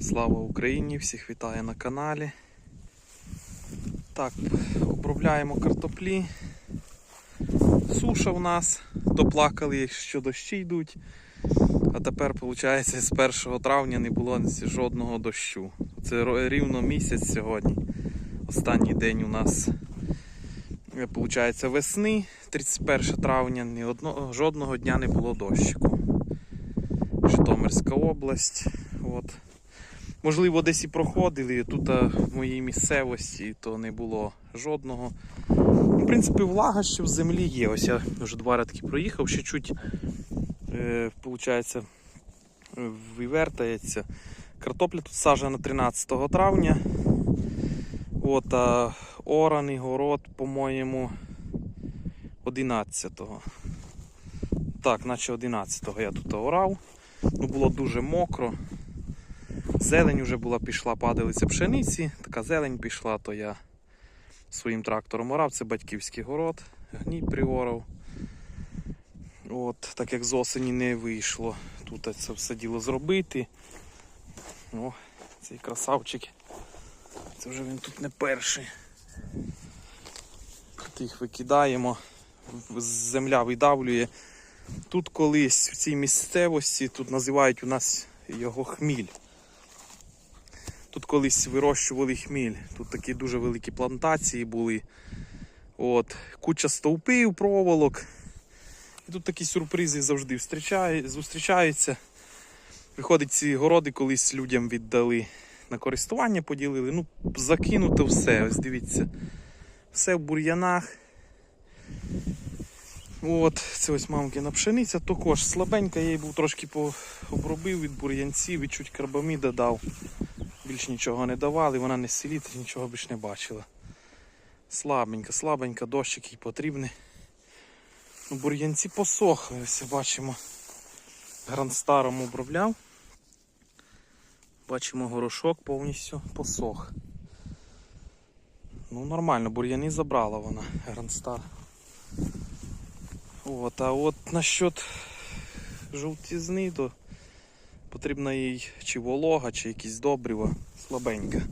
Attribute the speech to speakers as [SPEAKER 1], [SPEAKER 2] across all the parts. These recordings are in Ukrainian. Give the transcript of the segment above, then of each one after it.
[SPEAKER 1] Слава Україні! Всіх вітаю на каналі. Так, обробляємо картоплі. Суша в нас. Доплакали, що дощі йдуть. А тепер, виходить, з 1 травня не було жодного дощу. Це рівно місяць сьогодні. Останній день у нас виходить, весни, 31 травня, ні одного, жодного дня не було дощику. Житомирська область. Можливо, десь і проходили. Тут а, в моїй місцевості то не було жодного. В принципі, влага ще в землі є. Ось я вже два рядки проїхав, ще чуть е, е, вивертається. Картопля тут саджена 13 травня. От, а ораний город, по-моєму, 11-го. Так, наче 11-го я тут орав. Ну, було дуже мокро. Зелень вже була пішла, падалиця пшениці, така зелень пішла, то я своїм трактором орав, це батьківський город, гній приорав. От, так як з осені не вийшло тут це все діло зробити. О, цей красавчик. Це вже він тут не перший. Їх викидаємо, земля видавлює. Тут колись в цій місцевості, тут називають у нас його хміль. Тут колись вирощували хміль. Тут такі дуже великі плантації були. От, куча стовпів, проволок. І тут такі сюрпризи завжди зустрічаються. Виходить, ці городи колись людям віддали на користування, поділили. Ну, закинуто все. Ось дивіться. Все в бур'янах. От, це ось мамкина пшениця, також слабенька, я її був трошки по- обробив від бур'янців, і чуть карбаміда дав. Більш нічого не давали, вона не селітр, нічого більш не бачила. Слабенька, слабенька, дощик їй потрібний. Ну, бур'янці посохли, ось бачимо. Грандстаром обробляв. Бачимо, горошок повністю посох. Ну, нормально, бур'яни забрала вона, Грандстар. От, а от насчет жовтізни, то потрібна їй чи волога, чи якісь добрива слабенька.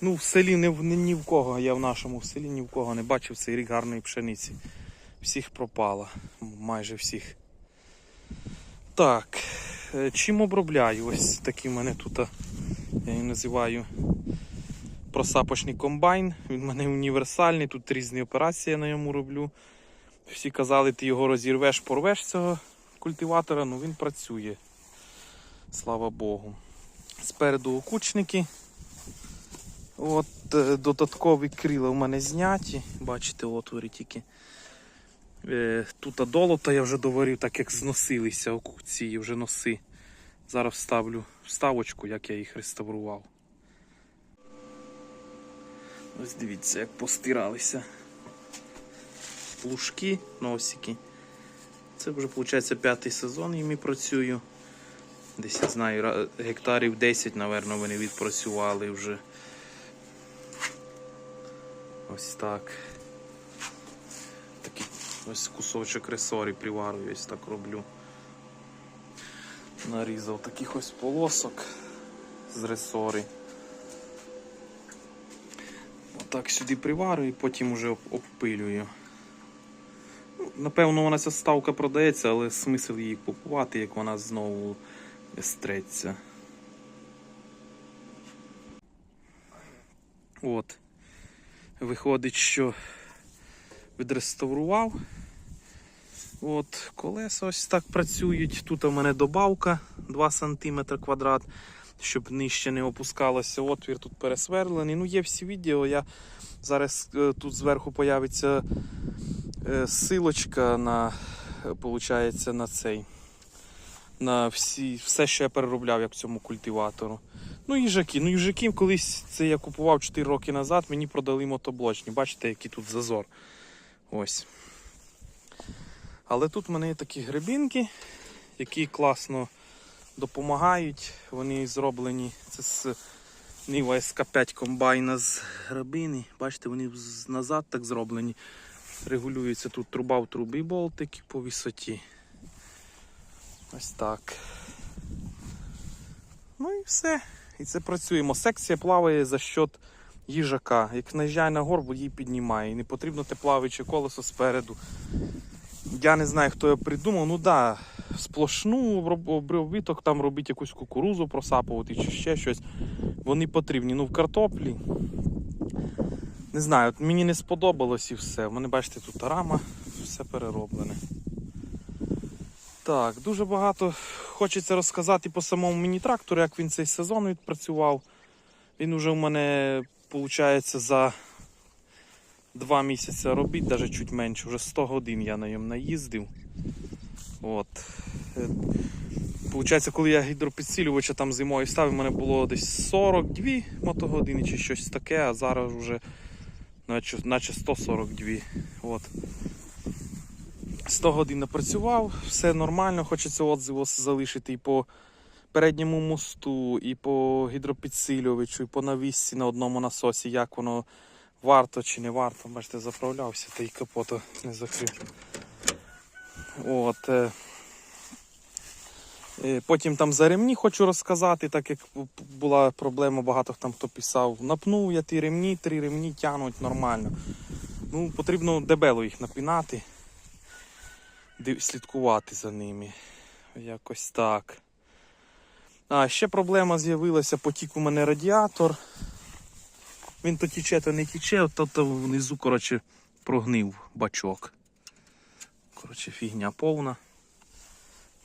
[SPEAKER 1] Ну, в селі ні, ні в кого, я в нашому в селі ні в кого не бачив цей рік гарної пшениці. Всіх пропала, м- майже всіх. Так, е, чим обробляю? Ось такий в мене тут, я її називаю просапочний комбайн. Він в мене універсальний, тут різні операції я на ньому роблю. Всі казали, ти його розірвеш, порвеш цього культиватора, ну він працює. Слава Богу. Спереду окучники. От е, додаткові крила в мене зняті. Бачите, отвори тільки. Е, тут долота я вже доварив, так як зносилися оку- ці вже носи. Зараз вставлю вставочку, як я їх реставрував. Ось дивіться, як постиралися плужки, носики. Це вже виходить п'ятий сезон і працюю. Десь я знаю, гектарів 10, напевно, вони відпрацювали вже. Ось так. Такий ось кусочок ресорі приварую, ось так роблю. Нарізав таких ось полосок з ресори. Отак сюди приварюю і потім вже обпилюю. Ну, Напевно, вона ця ставка продається, але смисл її купувати, як вона знову стреться. От. Виходить, що відреставрував. От, колеса ось так працюють. Тут у мене добавка 2 см квадрат, щоб нижче не опускалося. Отвір тут пересверлений. Ну, є всі відео. Я зараз е, тут зверху появиться е, силочка на, е, на цей. На всі, все, що я переробляв як цьому культиватору. Ну, їжаки. Ну, їжаки колись це я купував 4 роки назад, мені продали мотоблочні. Бачите, який тут зазор. Ось. Але тут в мене є такі гребінки, які класно допомагають. Вони зроблені. Це з Нива СК5 комбайна з грабини. Бачите, вони назад так зроблені. Регулюється тут труба в трубі болтики по висоті. Ось так. Ну і все. І це працюємо. Секція плаває за счет їжака. Як наїжджає на горбу, її піднімає. І не потрібно те плаваюче колесо спереду. Я не знаю, хто його придумав. Ну да, сплошну оброб- обробіток, там робити якусь кукурузу просапувати чи ще щось. Вони потрібні. Ну в картоплі. Не знаю, от мені не сподобалось і все. У мене, бачите, тут рама, все перероблене. Так, дуже багато хочеться розказати по самому міні-трактору, як він цей сезон відпрацював. Він уже у мене, виходить, за два місяці робіт, навіть чуть менше, вже 100 годин я на ньому наїздив. От. Получається, коли я гідропідсилювача там зимою ставив, у мене було десь 42 мотогодини чи щось таке, а зараз вже наче 142. От. 100 годин напрацював, все нормально, хочеться отзиву залишити і по передньому мосту, і по гідропідсилювачу, і по навісці на одному насосі, як воно варто чи не варто. Бачите, заправлявся, та й капота не закрив. От. е. Е, Потім там за ремні хочу розказати, так як була проблема, багато там хто писав. Напнув я ті ремні, три ремні тягнуть нормально. Ну, потрібно дебело їх напінати, слідкувати за ними. Якось так. А, ще проблема з'явилася, потік у мене радіатор. Він то тіче, то не тіче, то, то внизу, коротше, прогнив бачок. Коротше, фігня повна.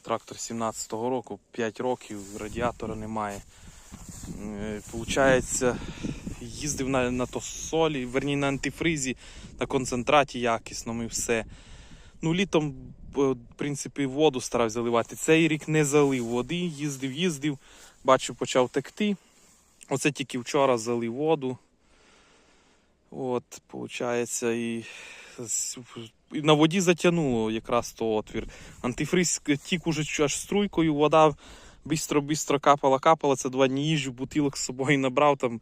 [SPEAKER 1] Трактор 17-го року, 5 років, радіатора немає. Е, Получається, їздив на, на то солі, верні на антифризі, на концентраті якісному і все. Ну, літом, в принципі, воду старався заливати. Цей рік не залив води, їздив, їздив, бачив, почав текти. Оце тільки вчора залив воду. От, виходить, і на воді затягнуло якраз то отвір. Антифриз тік уже аж струйкою, вода бистро-бистро капала, капала. Це два дні їжджу, бутилок з собою набрав, там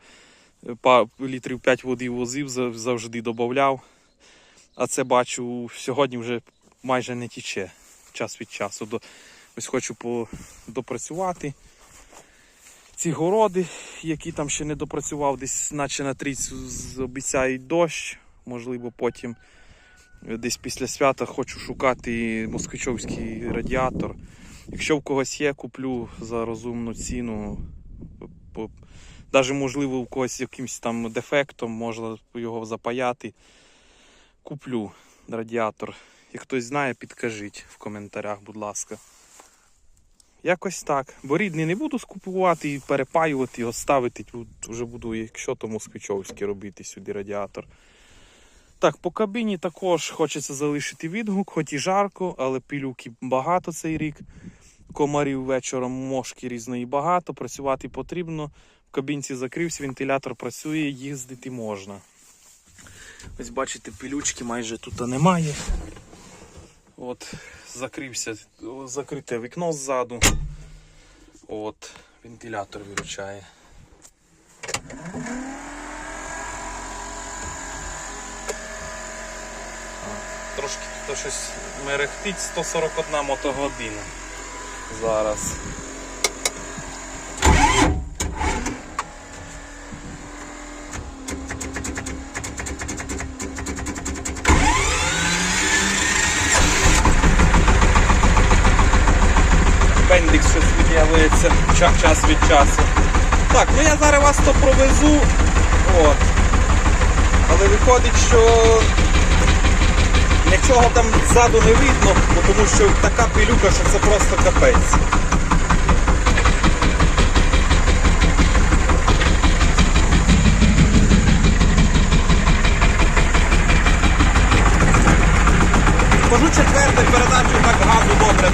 [SPEAKER 1] е, літрів 5 води возив, завжди додавав. А це бачу, сьогодні вже майже не тіче час від часу. Ось хочу допрацювати. Ці городи, які там ще не допрацював, десь наче на трійцю обіцяють дощ. Можливо, потім е, десь після свята хочу шукати москвичовський радіатор. Якщо в когось є, куплю за розумну ціну. Даже можливо, у когось якимось там дефектом можна його запаяти. Куплю радіатор. Як хтось знає, підкажіть в коментарях, будь ласка. Якось так. Бо рідний не буду скупувати і перепаювати його, ставити. Тут вже буду, якщо то москвичовський робити сюди радіатор. Так, по кабіні також хочеться залишити відгук, хоч і жарко, але пилюки багато цей рік. Комарів вечором мошки різної багато, працювати потрібно. В кабінці закрився, вентилятор працює, їздити можна. Ось бачите, пилючки майже тут немає. От, закрився, закрите вікно ззаду. От, вентилятор виручає. Трошки тут щось мерехтить 141 мотогодина зараз. Бендикс щось від'являється ча- час від часу. Так, ну я зараз вас то провезу. От. Але виходить, що нічого там ззаду не видно, бо тому що така пилюка, що це просто капець. Кажу четверте передачу так газу добре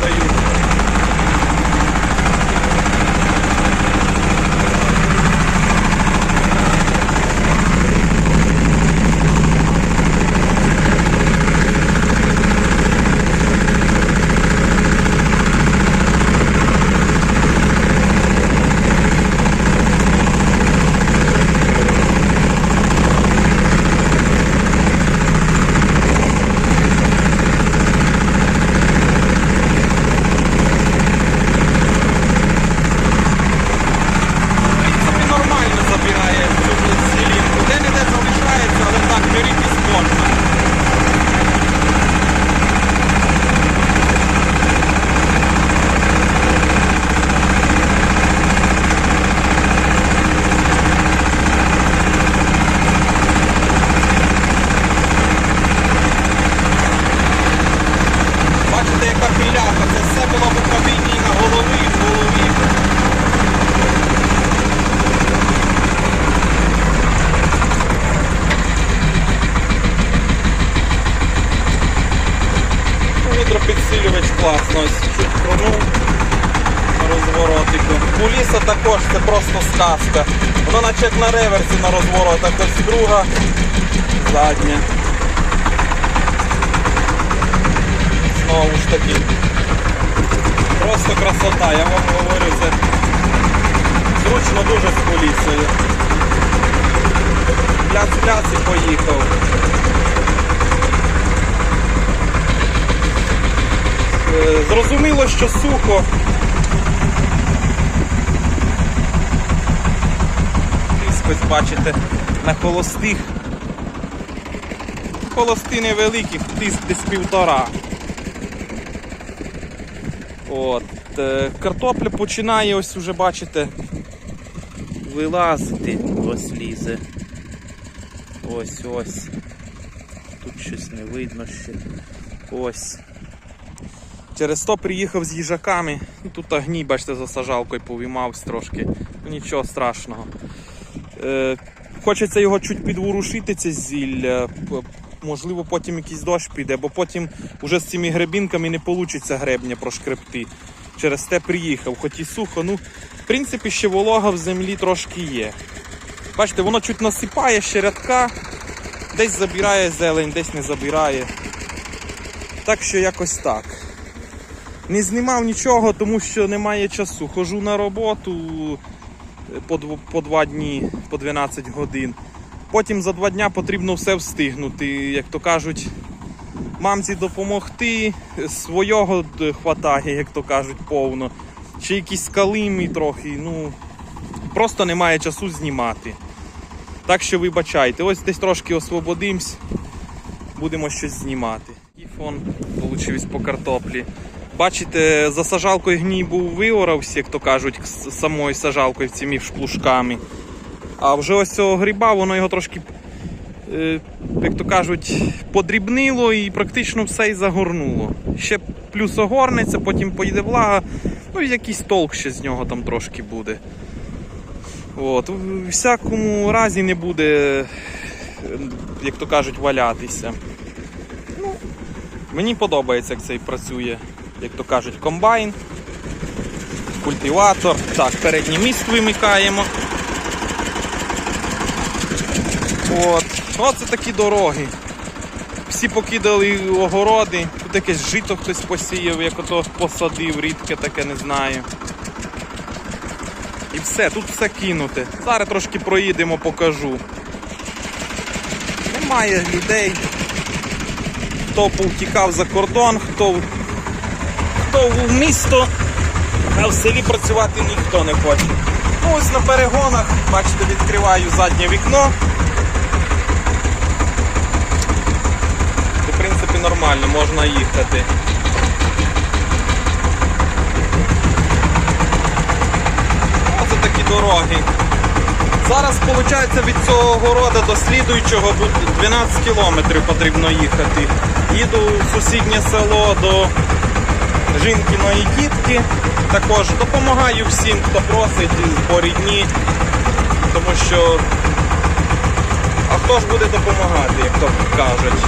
[SPEAKER 1] була в управлінні на голові, в голові. Гідропідсилювач класно, ось чуть пронув У ліса також це просто сказка. Вона наче як на реверсі на розворотах, ось друга, задня. Знову ж таки. Просто красота, я вам говорю, це зручно дуже з поліцією. Пляц-пляц і поїхав. Е, Зрозуміло, що сухо. Ось бачите на холостих. Холости невеликі, тиск десь півтора. Е, Картопля починає ось уже бачите вилазити. Ось лізе. Ось ось. Тут щось не видно ще. Ось. Через то приїхав з їжаками. Тут гній, бачите, за сажалкою повіймався трошки. Ну нічого страшного. Е, хочеться його чуть підворушити, це зілля. Можливо, потім якийсь дощ піде, бо потім уже з цими гребінками не вийде гребня прошкребти. Через те приїхав, хоч і сухо. Ну, в принципі, ще волога в землі трошки є. Бачите, воно чуть насипає ще рядка, десь забирає зелень, десь не забирає. Так що якось так. Не знімав нічого, тому що немає часу. Хожу на роботу е, по, дв- по два дні, по 12 годин. Потім за два дня потрібно все встигнути, як то кажуть, мамці допомогти, свого хватає, як то кажуть, повно. Ще якісь калимі трохи, ну просто немає часу знімати. Так що вибачайте, ось десь трошки освободимось, будемо щось знімати. І фон вийшов по картоплі. Бачите, за сажалкою гній був виорався, як то кажуть, самою сажалкою цими шплушками. А вже ось цього гриба, воно його трошки, як то кажуть, подрібнило і практично все і загорнуло. Ще плюс огорнеться, потім поїде влага, ну і якийсь толк ще з нього там трошки буде. От. В всякому разі не буде, е, як то кажуть, валятися. Ну, мені подобається, як цей працює, як то кажуть, комбайн, культиватор. Так, передній міст вимикаємо. От. Оце такі дороги. Всі покидали огороди. Тут якесь жито хтось посіяв, як ото посадив, рідке таке не знаю. І все, тут все кинуте. Зараз трошки проїдемо, покажу. Немає людей. Хто повтікав за кордон, хто, хто в місто, а в селі працювати ніхто не хоче. Ну ось на перегонах, бачите, відкриваю заднє вікно. В принципі, нормально, можна їхати. Оце такі дороги. Зараз, виходить, від цього города до слідуючого 12 кілометрів потрібно їхати. Їду в сусіднє село до жінкиної тітки. Також допомагаю всім, хто просить по рідні, тому що а хто ж буде допомагати, як то кажуть.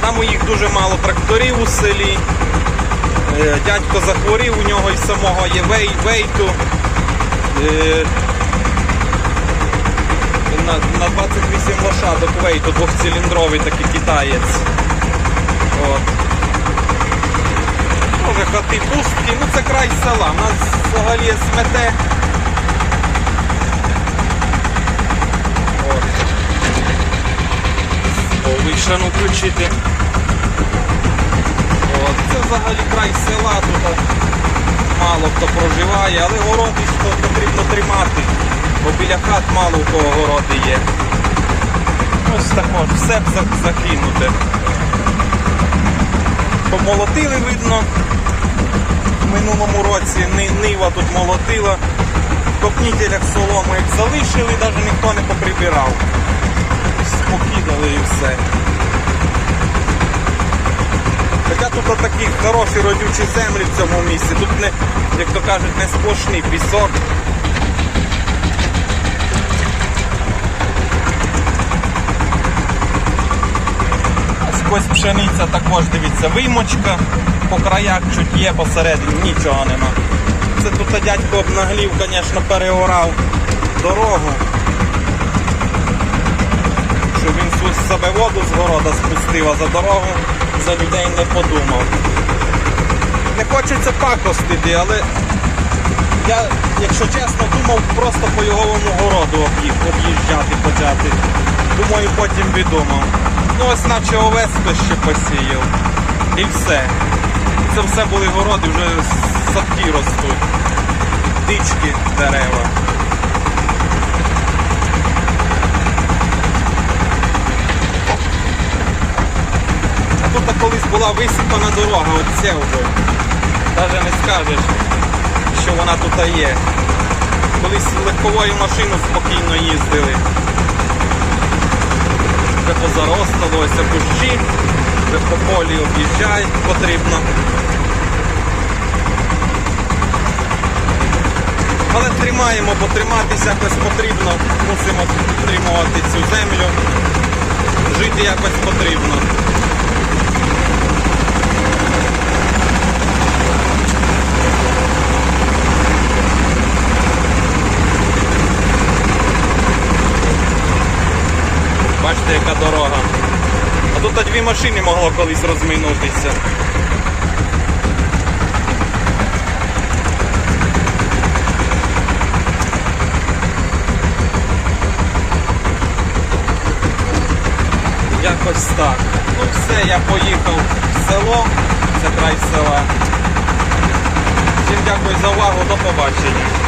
[SPEAKER 1] Там у їх дуже мало тракторів у селі. Е, Дядько захворів, у нього і самого є вей, вейту. Е, На, на 28 лошадок вейту, двохциліндровий такий китаєць. От. Може хати пустки, ну це край села. У нас взагалі смете. От. Вишану включити. От, це взагалі край села, тут мало хто проживає, але городи потрібно тримати, бо біля хат мало у кого городи є. Ось також, все закинуте. Помолотили, видно. В минулому році нива тут молотила. В копнітелях солому як залишили, навіть ніхто не поприбирав. Покидали і все. Хоча тут такі хороші родючі землі в цьому місці. Тут не, як то кажуть, не сплошний пісок. Ось пшениця також, дивіться, вимочка. По краях чуть є, посередині нічого нема. Це тут дядько обнаглів, звісно, переорав дорогу. Щоб він себе воду з города спустив, а за дорогу за людей не подумав. Не хочеться пакостити, але я, якщо чесно, думав просто по йоговому городу об'їжджати почати. Думаю, потім відомав. Ну ось наче овес хтось ще посіяв. І все. Це все були городи, вже садки ростуть. Дички, дерева. Тут колись була висипана дорога, оце вже. Навіть не скажеш, що вона тут є. Колись легковою машину спокійно їздили. Вже позаросталося кущі, вже по полі об'їжджати потрібно. Але тримаємо, бо триматися якось потрібно. Мусимо підтримувати цю землю. Жити якось потрібно. Бачите, яка дорога. Тут дві машини могло колись розминутися. Якось так. Ну все, я поїхав в село, це край села. Всім дякую за увагу, до побачення.